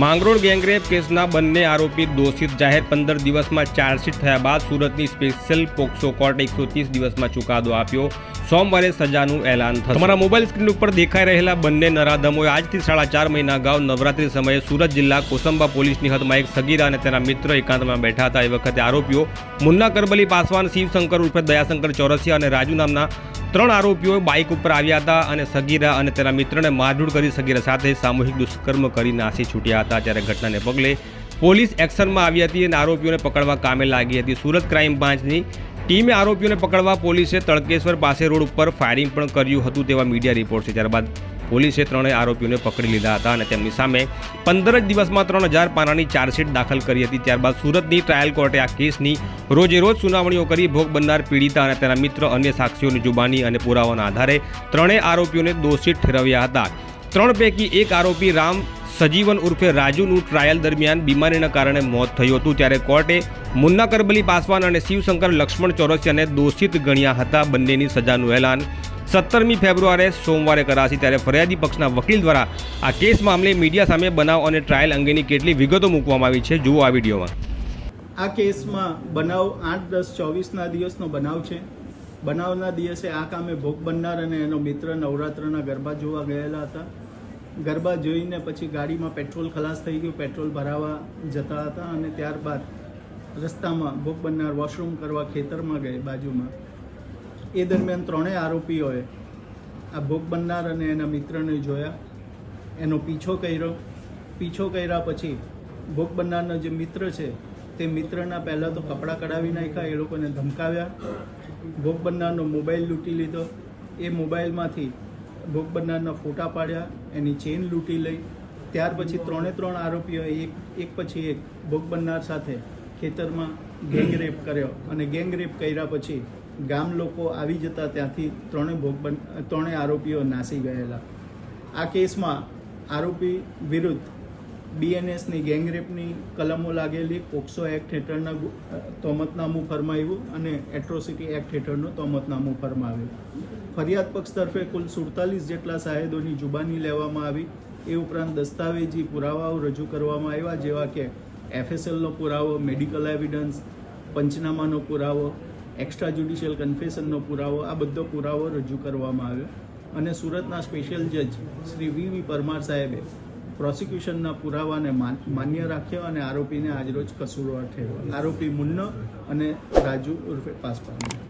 Mangrol gangrape કેસના બંને આરોપી દોષિત જાહેર પંદર દિવસમાં ચાર્જશીટ થયા બાદ સુરતની સ્પેશિયલ પોક્સો કોર્ટે એકસો ત્રીસ દિવસમાં ચુકાદો આપ્યો. સોમવારે સજાનું એલાન થશે. તમારા મોબાઈલ સ્ક્રીન ઉપર દેખાઈ રહેલા બંને નરાધમોએ આજથી સાડા ચાર મહિના અગાઉ નવરાત્રી સમયે સુરત જિલ્લા કોસંબા પોલીસની હદમાં એક સગીરા અને તેના મિત્ર એકાંતમાં બેઠા હતા. એ વખતે આરોપીઓ મુન્ના કરબલી પાસવાન, શિવશંકર ઉર્ફે દયાશંકર ચોરસિયા અને રાજુ નામના ત્રણ આરોપીઓ બાઇક ઉપર આવ્યા હતા અને સગીરા અને તેના મિત્રને મારઝૂડ કરી સગીરા સાથે સામૂહિક દુષ્કર્મ કરી નાસી છૂટ્યા હતા. ત્યારે ઘટનાને પગલે પોલીસ એક્શનમાં આવી હતી અને આરોપીઓને પકડવા કામે લાગી હતી. સુરત ક્રાઇમ બ્રાન્ચની ટીમે આરોપીઓને પકડવા પોલીસે તળકેશ્વર પાસે રોડ ઉપર ફાયરિંગ પણ કર્યું હતું તેવા મીડિયા રિપોર્ટ છે. ત્યારબાદ પોલીસે ત્રણેય આરોપીઓને પકડી લીધા હતા અને તેમની સામે પંદર જ દિવસમાં ત્રણ હજાર પાનાની ચાર્જશીટ દાખલ કરી હતી. ત્યારબાદ સુરતની ટ્રાયલ કોર્ટે આ કેસની રોજે રોજ સુનાવણીઓ કરી ભોગ બનનાર પીડિતા અને તેના મિત્ર અન્ય સાક્ષીઓની જુબાની અને પુરાવાના આધારે ત્રણેય આરોપીઓને દોષિત ઠેરવ્યા હતા. ત્રણ પૈકી એક આરોપી રામ સજીવન ઉર્ફે રાજુનું ટ્રાયલ દરમિયાન બીમારીના કારણે મોત થયું હતું. ત્યારે કોર્ટે મુન્ના કરબલી પાસવાન અને શિવશંકર લક્ષ્મણ ચોરસિયાને દોષિત ગણ્યા હતા. બંનેની સજાનું એલાન સત્તરમી ફેબ્રુઆરીએ સોમવારે કરાશે ત્યારે ફરિયાદી પક્ષના વકીલ દ્વારા આ કેસ મામલે મીડિયા સામે બનાવ અને ટ્રાયલ અંગેની કેટલી વિગતો મૂકવામાં આવી છે, જુઓ આ વિડીયોમાં. આ કેસમાં બનાવ આઠ, દસ, ચોવીસના દિવસનો બનાવ છે. બનાવના દિવસે આ કામે ભોગ બનનાર અને એનો મિત્ર નવરાત્રના ગરબા જોવા ગયેલા હતા. ગરબા જોઈને પછી ગાડીમાં પેટ્રોલ ખલાસ થઈ ગયું, પેટ્રોલ ભરાવા જતા હતા અને ત્યારબાદ રસ્તામાં ભોગ બનનાર વોશરૂમ કરવા ખેતરમાં ગયે બાજુમાં. એ દરમિયાન ત્રણેય આરોપીઓએ આ ભોગ બનનાર અને એના મિત્રને જોયા. એનો પીછો કર્યો. પીછો કર્યા પછી ભોગ બનનારનો જે મિત્ર છે, તે મિત્રના પહેલાં તો કપડાં કઢાવી નાખ્યા, એ લોકોને ધમકાવ્યા. ભોગ બનનારનો મોબાઈલ લૂંટી લીધો. એ મોબાઈલમાંથી ભોગ બનનારના ફોટા પાડ્યા, એની ચેન લૂંટી લઈ. ત્યાર પછી ત્રણે ત્રણ આરોપીઓએ એક એક પછી એક ભોગ બનનાર સાથે ખેતરમાં ગેંગરેપ કર્યો અને ગેંગ રેપ કર્યા પછી ગામ લોકો આવી જતા ત્યાંથી ત્રણેય ભોગ બન ત્રણેય આરોપીઓ નાસી ગયેલા. આ કેસમાં આરોપી વિરુદ્ધ બીએનએસની ગેંગરેપની કલમો લાગેલી, પોક્સો એક્ટ હેઠળના તોમતનામું ફરમાવ્યું અને એટ્રોસિટી એક્ટ હેઠળનું તોમતનામું ફરમાવ્યું. ફરિયાદ પક્ષ તરફે કુલ સુડતાલીસ જેટલા સાહેદોની જુબાની લેવામાં આવી. એ ઉપરાંત દસ્તાવેજી પુરાવાઓ રજૂ કરવામાં આવ્યા, જેવા કે એફએસએલનો પુરાવો, મેડિકલ એવિડન્સ, પંચનામાનો પુરાવો એક્સ્ટ્રા જ્યુડિશિયલ કન્ફેશનનો પુરાવો, આ બધો પુરાવો રજૂ કરવામાં આવ્યો. અને સુરતના સ્પેશિયલ જજ શ્રી વી વી પરમાર સાહેબે પ્રોસિક્યુશનના પુરાવાને માન- માન્ય રાખ્યો અને આરોપીને આજરોજ કસૂરવાર ઠેરવ્યો. આરોપી મુન્નો અને રાજુ ઉર્ફે પાસવાન